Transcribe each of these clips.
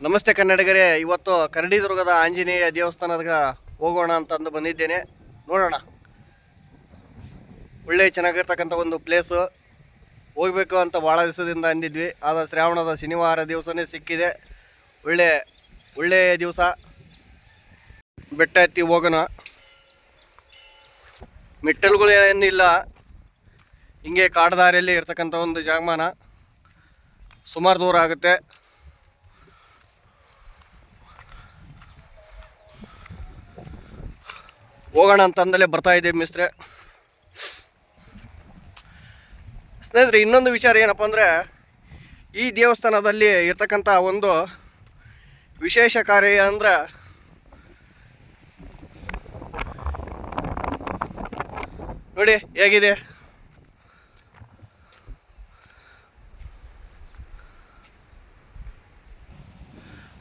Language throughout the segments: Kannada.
ನಮಸ್ತೆ ಕನ್ನಡಿಗರೇ, ಇವತ್ತು ಕರಡಿದುರ್ಗದ ಆಂಜನೇಯ ದೇವಸ್ಥಾನದ ಹೋಗೋಣ ಅಂತಂದು ಬಂದಿದ್ದೇನೆ. ನೋಡೋಣ. ಒಳ್ಳೆ ಚೆನ್ನಾಗಿರ್ತಕ್ಕಂಥ ಒಂದು ಪ್ಲೇಸು ಹೋಗ್ಬೇಕು ಅಂತ ಭಾಳ ದಿವಸದಿಂದ ಅಂದಿದ್ವಿ. ಆದರೆ ಶ್ರಾವಣದ ಶನಿವಾರ ದಿವಸನೇ ಸಿಕ್ಕಿದೆ. ಒಳ್ಳೆ ಒಳ್ಳೆಯ ದಿವಸ. ಬೆಟ್ಟ ಎತ್ತಿ ಹೋಗೋಣ. ಮೆಟ್ಟಲುಗಳು ಏನಿಲ್ಲ. ಹಿಂಗೆ ಕಾಡದಾರಿಯಲ್ಲಿ ಇರ್ತಕ್ಕಂಥ ಒಂದು ಜಾಗಮಾನ. ಸುಮಾರು ದೂರ ಆಗುತ್ತೆ. ಹೋಗೋಣ ಅಂತಂದಲೇ ಬರ್ತಾ ಇದ್ದೀವಿ ಮಿಸ್ತ್ರೆ. ಸ್ನೇಹಿತರೆ, ಇನ್ನೊಂದು ವಿಚಾರ ಏನಪ್ಪ ಅಂದರೆ, ಈ ದೇವಸ್ಥಾನದಲ್ಲಿ ಇರ್ತಕ್ಕಂಥ ಒಂದು ವಿಶೇಷ ಕಾರ್ಯ ಅಂದ್ರೆ, ನೋಡಿ ಹೇಗಿದೆ.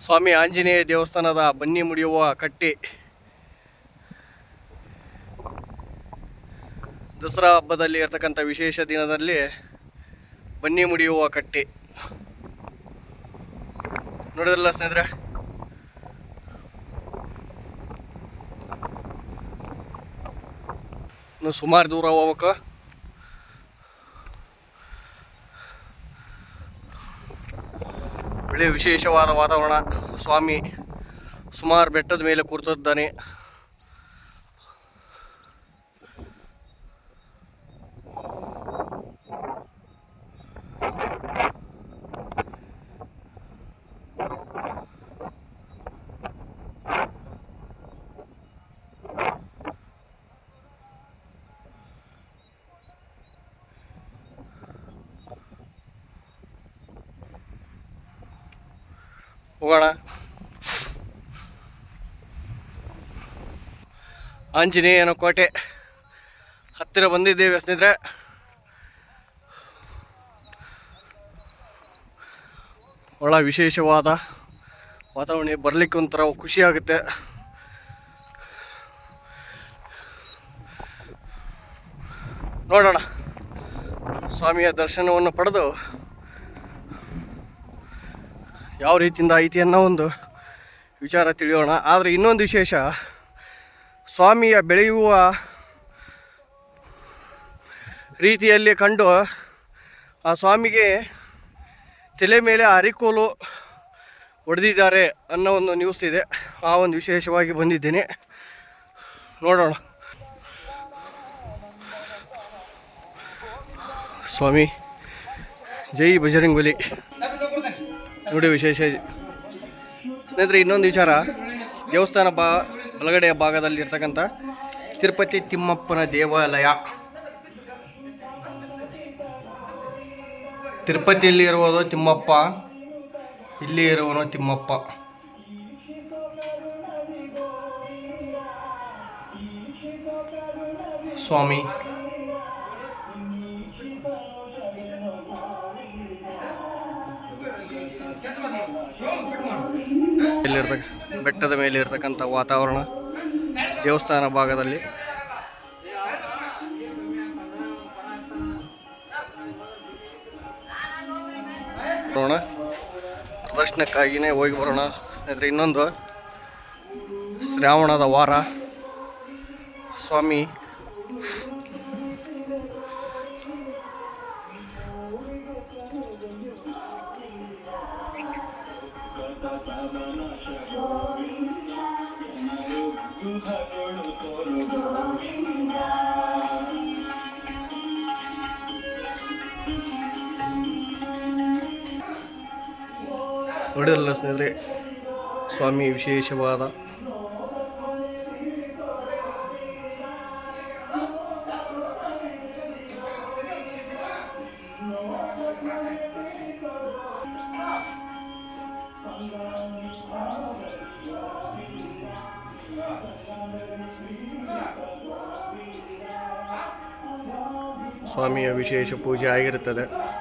ಸ್ವಾಮಿ ಆಂಜನೇಯ ದೇವಸ್ಥಾನದ ಬನ್ನಿ ಮುಡಿಯುವ ಕಟ್ಟಿ. ದಸರಾ ಹಬ್ಬದಲ್ಲಿ ಇರತಕ್ಕಂಥ ವಿಶೇಷ ದಿನದಲ್ಲಿ ಬನ್ನಿ ಮುಡಿಯುವ ಕಟ್ಟಿ. ನೋಡಿದ್ರಲ್ಲ ಸ್ನೇಹಿತರೆ? ಇನ್ನು ಸುಮಾರು ದೂರ ಹೋಗ್ಬೇಕು. ಒಳ್ಳೆಯ ವಿಶೇಷವಾದ ವಾತಾವರಣ. ಸ್ವಾಮಿ ಸುಮಾರು ಬೆಟ್ಟದ ಮೇಲೆ ಕೂರ್ತಿದ್ದಾನೆ. ಹೋಗೋಣ. ಆಂಜನೇಯನ ಕೋಟೆ ಹತ್ತಿರ ಬಂದಿದ್ದೇವೆ ಸ್ನೇಹಿತರೆ. ಒಳ ವಿಶೇಷವಾದ ವಾತಾವರಣ ಬರಲಿಕ್ಕೆ ಒಂಥರ ಖುಷಿ ಆಗುತ್ತೆ ನೋಡೋಣ. ಸ್ವಾಮಿಯ ದರ್ಶನವನ್ನು ಪಡೆದು ಯಾವ ರೀತಿಯಿಂದ ಐತಿ ಅನ್ನೋ ಒಂದು ವಿಚಾರ ತಿಳಿಯೋಣ. ಆದರೆ ಇನ್ನೊಂದು ವಿಶೇಷ, ಸ್ವಾಮಿಯ ಬೆಳೆಯುವ ರೀತಿಯಲ್ಲಿ ಕಂಡು ಆ ಸ್ವಾಮಿಗೆ ತಲೆ ಮೇಲೆ ಅರಿಕೋಲು ಹೊಡೆದಿದ್ದಾರೆ ಅನ್ನೋ ಒಂದು ನ್ಯೂಸ್ ಇದೆ. ಆ ಒಂದು ವಿಶೇಷವಾಗಿ ಬಂದಿದ್ದೇನೆ. ನೋಡೋಣ. ಸ್ವಾಮಿ, ಜೈ ಬಜರಂಗ್ ಬಲಿ ನೋಡಿ ವಿಶೇಷ. ಸ್ನೇಹಿತರೆ, ಇನ್ನೊಂದು ವಿಚಾರ. ದೇವಸ್ಥಾನ ಬಾ, ಬಲಗಡೆಯ ಭಾಗದಲ್ಲಿ ಇರ್ತಕ್ಕಂಥ ತಿರುಪತಿ ತಿಮ್ಮಪ್ಪನ ದೇವಾಲಯ. ತಿರುಪತಿಯಲ್ಲಿ ಇರುವುದು ತಿಮ್ಮಪ್ಪ, ಇಲ್ಲಿ ಇರುವನು ತಿಮ್ಮಪ್ಪ. ಸ್ವಾಮಿ. ಇಲ್ಲಿರ್ತಕ್ಕ ಬೆಟ್ಟದ ಮೇಲೆ ಇರ್ತಕ್ಕಂಥ ವಾತಾವರಣ ದೇವಸ್ಥಾನ ಭಾಗದಲ್ಲಿ. ಬರೋಣ. ಪ್ರದರ್ಶನಕ್ಕಾಗಿಯೇ ಹೋಗಿ ಬರೋಣ. ಸ್ನೇಹಿತರೆ, ಇನ್ನೊಂದು ಶ್ರಾವಣದ ವಾರ. ಸ್ವಾಮಿ ನೋಡಿರಲ್ಲ ಸ್ನೇಹಿತರೆ ಸ್ವಾಮಿ ವಿಶೇಷವಾದ ಸ್ವಾಮಿಯ ವಿಶೇಷ ಪೂಜೆ ಆಗಿರುತ್ತದೆ.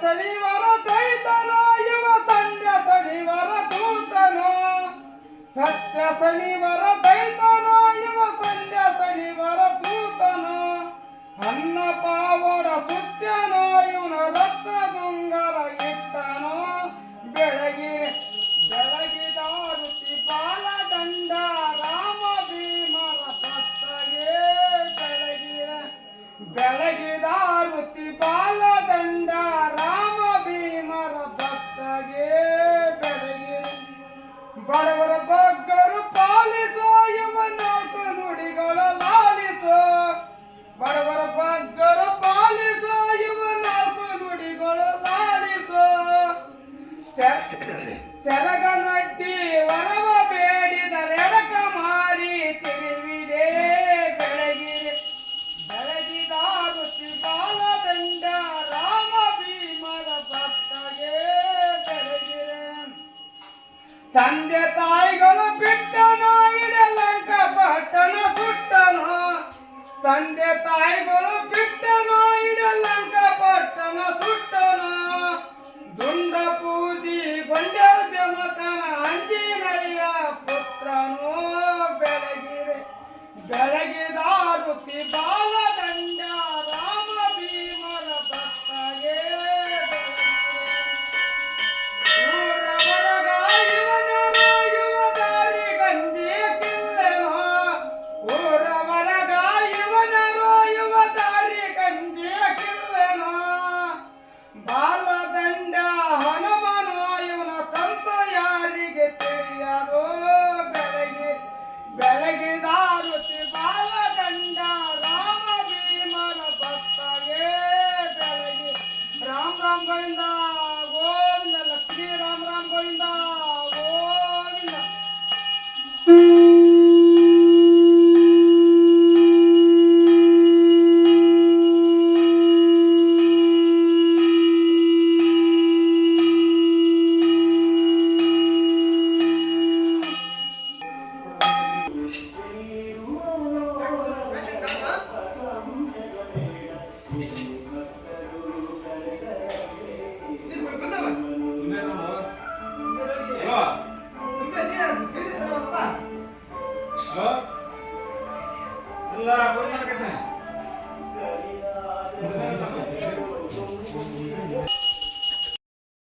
ಸಳಿವರ ದೈತನೋ ಇವ ಸಂಧ್ಯ ಸಳಿವರ ದೂತನೋ. ಸತ್ಯ ಸಳಿವರ ದೈತನೋ ಯುವ ಸಂಧ್ಯ ಸಳಿವರ ದೂತನೋ. ಅನ್ನ ಪಾವಡ ಸೆರಗ ನಟ್ಟಿ ಒಲವ ಬೇಡಿದರೆಡಕ ಮಾರಿ ತಿರುವಿದೆ ಬೆಳಗಿರೆ ಬೆಳಗಿದ ರುಚಿ ಬಾಲದಂಡ ರಾಮ ಭೀಮರ ಭಕ್ತಗೆ ಬೆಳಗಿರೆ. ತಂದೆ ತಾಯಿಗಳು ಬಿಟ್ಟನೋ ಇಡಲಂಕ ಪಟ್ಟಣ ಸುಟ್ಟನೋ ತಂದೆ ತಾಯಿಗಳು